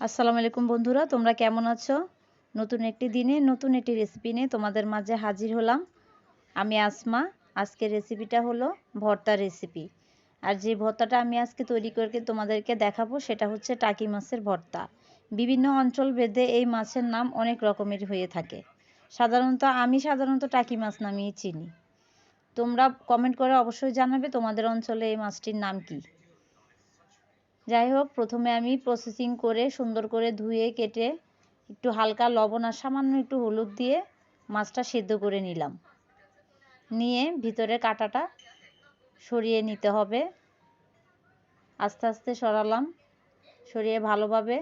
আসসালামু আলাইকুম বন্ধুরা, তোমরা কেমন আছো? নতুন একটি দিনে, নতুন একটি রেসিপি নিয়ে তোমাদের মাঝে হাজির হলাম। আমি আসমা, আজকের রেসিপিটা হলো ভর্তা রেসিপি আর যে ভর্তাটা আমি আজকে তৈরি করে তোমাদেরকে দেখাবো, সেটা হচ্ছে টাকি মাছের ভর্তা। বিভিন্ন অঞ্চল ভেদে এই মাছের নাম অনেক রকমের হয়ে থাকে। সাধারণত, আমি সাধারণত টাকি মাছ নামিয়ে চিনি। তোমরা কমেন্ট করে অবশ্যই জানাবে তোমাদের অঞ্চলে এই মাছটির নাম কী। যাই হোক প্রথমে আমি প্রসেসিং করে সুন্দর করে ধুয়ে, কেটে একটু হালকা লবণ আর সামান্য একটু হলুদ দিয়ে মাছটা সেদ্ধ করে নিলাম। নিয়ে ভিতরে কাটাটা সরিয়ে নিতে হবে। আস্তে আস্তে সরালাম, সরিয়ে ভালোভাবে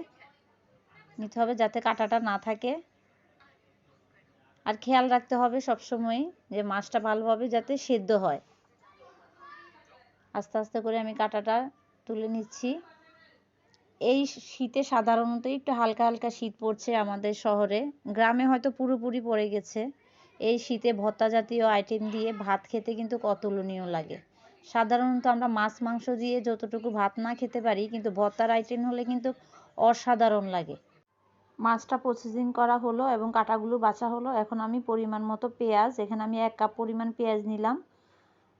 নিতে হবে যাতে কাটাটা না থাকে। আর খেয়াল রাখতে হবে সবসময় যে মাছটা ভালোভাবে যাতে সেদ্ধ হয়। আস্তে আস্তে করে আমি কাটাটা তুলে নিচ্ছি। এই শীতে সাধারণত একটু হালকা হালকা শীত পড়ছে আমাদের শহরে। গ্রামে হয়তো পুরোপুরি পড়ে গেছে। এই শীতে ভর্তা জাতীয় আইটেম দিয়ে ভাত খেতে কিন্তু অতুলনীয় লাগে। সাধারণত আমরা মাছ, মাংস দিয়ে যতটুকু ভাত না খেতে পারি, কিন্তু ভর্তার আইটেম হলে কিন্তু অসাধারণ লাগে। মাছটা প্রসেসিং করা হলো এবং কাটাগুলো বাছা হলো। এখন আমি পরিমাণ মতো পেঁয়াজ, এখানে আমি এক কাপ পরিমাণ পেঁয়াজ নিলাম।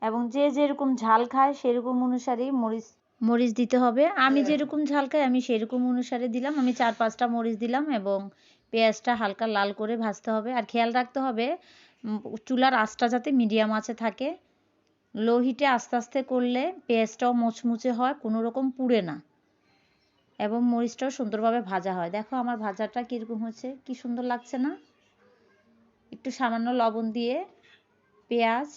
এবং যে যেরকম ঝাল খায়, সেরকম অনুসারেই মরিচ মরিচ দিতে হবে। আমি হ্যাঁ। যেরকম ঝাল খাই আমি সেরকম অনুসারে দিলাম। আমি চার পাঁচটা মরিচ দিলাম এবং পেঁয়াজটা হালকা লাল করে ভাজতে হবে। আর খেয়াল রাখতে হবে চুলার আঁচটা যাতে মিডিয়াম আছে থাকে। লো হিটে আস্তে আস্তে করলে পেঁয়াজটাও মুচমুচে হয় কোনো রকম পুড়ে না। এবং মরিচটাও সুন্দরভাবে ভাজা হয়। দেখো আমার ভাজাটা কীরকম হচ্ছে কি সুন্দর লাগছে না? একটু সামান্য লবণ দিয়ে পেঁয়াজ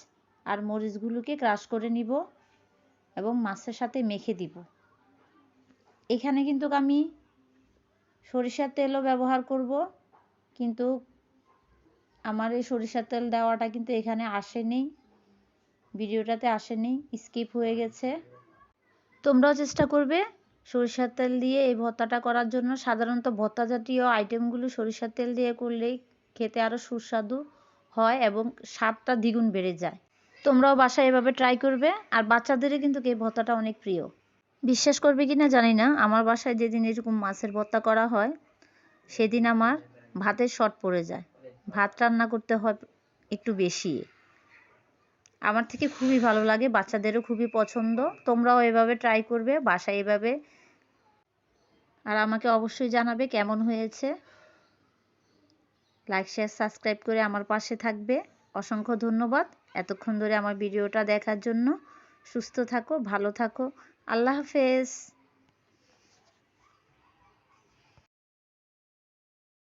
আর মরিচগুলোকে ক্রাশ করে নিব। এবং মাছের সাথে মেখে দিব। এখানে কিন্তু আমি সরিষার তেলও ব্যবহার করব, কিন্তু আমার এই সরিষার তেল দেওয়াটা কিন্তু এখানে আসেনি। ভিডিওটাতে আসেনি, স্কিপ হয়ে গেছে। তোমরাও চেষ্টা করবে সরিষার তেল দিয়ে এই ভর্তাটা করার জন্য। সাধারণত ভর্তা জাতীয় আইটেমগুলো সরিষার তেল দিয়ে করলেই খেতে আরও সুস্বাদু হয় এবং স্বাদটা দ্বিগুণ বেড়ে যায়। তোমরাও বাসায় এভাবে ট্রাই করবে, আর বাচ্চাদেরও কিন্তু এই ভর্তাটা অনেক প্রিয়। বিশ্বাস করবে কি না জানি না, আমার বাসায় যেদিন এরকম মাছের ভর্তা করা হয়, সেদিন আমার ভাতের শর্ট পড়ে যায়। ভাত রান্না করতে হয় একটু বেশি। আমার থেকে খুবই ভালো লাগে, বাচ্চাদেরও খুবই পছন্দ। তোমরাও এভাবে ট্রাই করবে, বাসায় এভাবে। আর আমাকে অবশ্যই জানাবে কেমন হয়েছে। লাইক শেয়ার সাবস্ক্রাইব করে আমার পাশে থাকবে। অসংখ্য ধন্যবাদ। এতক্ষণ ধরে আমার ভিডিওটা দেখার জন্য সুস্থ থাকো ভালো থাকো। আল্লাহ হাফেজ।